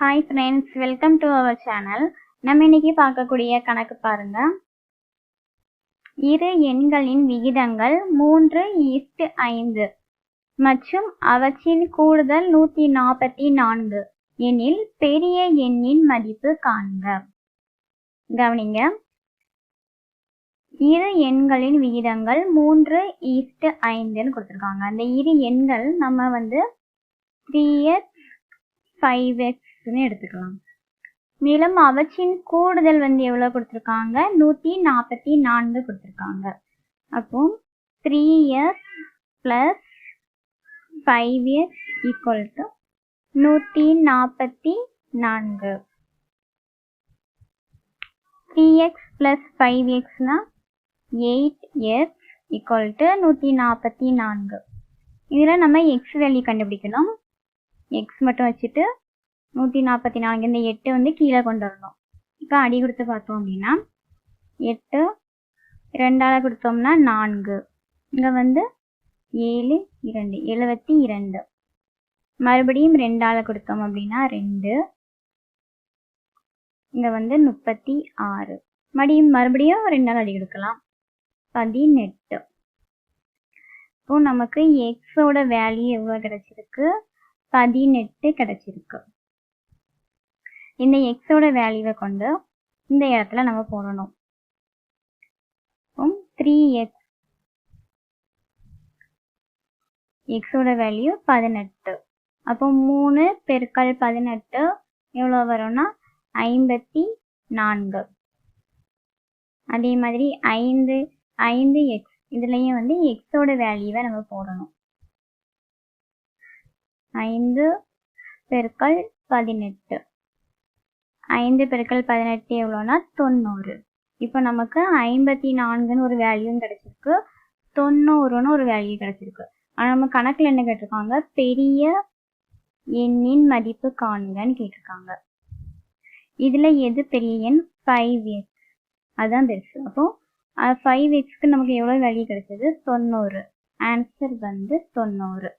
Hi friends welcome to our channel நம்ம இன்னைக்கு பார்க்கக்கூடிய கணக்கு பாருங்க. இரு எண்களின் விகிதங்கள் மூன்று ஈஸ்ட் ஐந்து மற்றும் அவற்றின் கூடுதல் நூற்றி நாற்பத்தி நான்கு. எனில் பெரிய எண்ணின் மதிப்பு காண்க. கவனிங்க. இரு எண்களின் விகிதங்கள் மூன்று ஈஸ்ட் ஐந்துன்னு கொடுத்துருக்காங்க. அந்த இரு எண்கள் நம்ம வந்து த்ரீ எக்ஸ் ஃபைவ் எக்ஸ்னு எடுத்துக்கலாம். மேலும் அவற்றின் கூடுதல் வந்து எவ்வளோ கொடுத்துருக்காங்க? நூற்றி நாற்பத்தி நான்கு கொடுத்துருக்காங்க. அப்போ three years plus five years equal to நூற்றி நாற்பத்தி நான்கு. த்ரீ எக்ஸ் ப்ளஸ் ஃபைவ் எக்ஸ்னா எயிட் எக்ஸ் ஈக்குவல் டு நூற்றி நாற்பத்தி நான்கு. இதில் நம்ம எக்ஸ் வேல்யூ கண்டுபிடிக்கணும். எக்ஸ் மட்டும் வச்சுட்டு நூற்றி நாற்பத்தி நான்கு இந்த எட்டு வந்து கீழே கொண்டு வரணும். இப்போ அடி கொடுத்து பார்த்தோம் அப்படின்னா எட்டு ரெண்டால் கொடுத்தோம்னா நான்கு. இங்கே வந்து ஏழு இரண்டு எழுபத்தி இரண்டு. மறுபடியும் ரெண்டால் கொடுத்தோம் அப்படின்னா ரெண்டு. இங்கே வந்து முப்பத்தி ஆறு. மறுபடியும் மறுபடியும் ரெண்டால் அடி கொடுக்கலாம். பதினெட்டு. இப்போ நமக்கு எக்ஸோட வேல்யூ எவ்வளோ கிடச்சிருக்கு? பதினெட்டு கிடச்சிருக்கு. இந்த எக்ஸோட வேல்யூவை கொண்டு இந்த இடத்துல நம்ம போடணும். த்ரீ எக்ஸ் எக்ஸோட வேல்யூ பதினெட்டு. அப்போ மூணு பெருக்கல் பதினெட்டு எவ்வளோ வரும்னா ஐம்பத்தி நான்கு. அதே மாதிரி ஐந்து ஐந்து எக்ஸ் இதுலேயும் வந்து எக்ஸோட வேல்யூவை நம்ம போடணும். ஐந்து பெருக்கல் பதினெட்டு. ஐந்து பெருக்கல் பதினெட்டு எவ்வளோனா தொண்ணூறு. இப்போ நமக்கு ஐம்பத்தி நான்குன்னு ஒரு வேல்யூன்னு கிடைச்சிருக்கு. தொண்ணூறுன்னு ஒரு வேல்யூ கிடச்சிருக்கு. ஆனால் நம்ம கணக்கில் என்ன கேட்டிருக்காங்க? பெரிய எண்ணின் மதிப்பு காணுங்கன்னு கேட்டிருக்காங்க. இதில் எது பெரிய எண்? ஃபைவ் எக்ஸ் அதுதான் பெருசு. அப்போ ஃபைவ் எக்ஸ்க்கு நமக்கு எவ்வளோ வேல்யூ கிடைச்சது? தொண்ணூறு. ஆன்சர் வந்து தொண்ணூறு.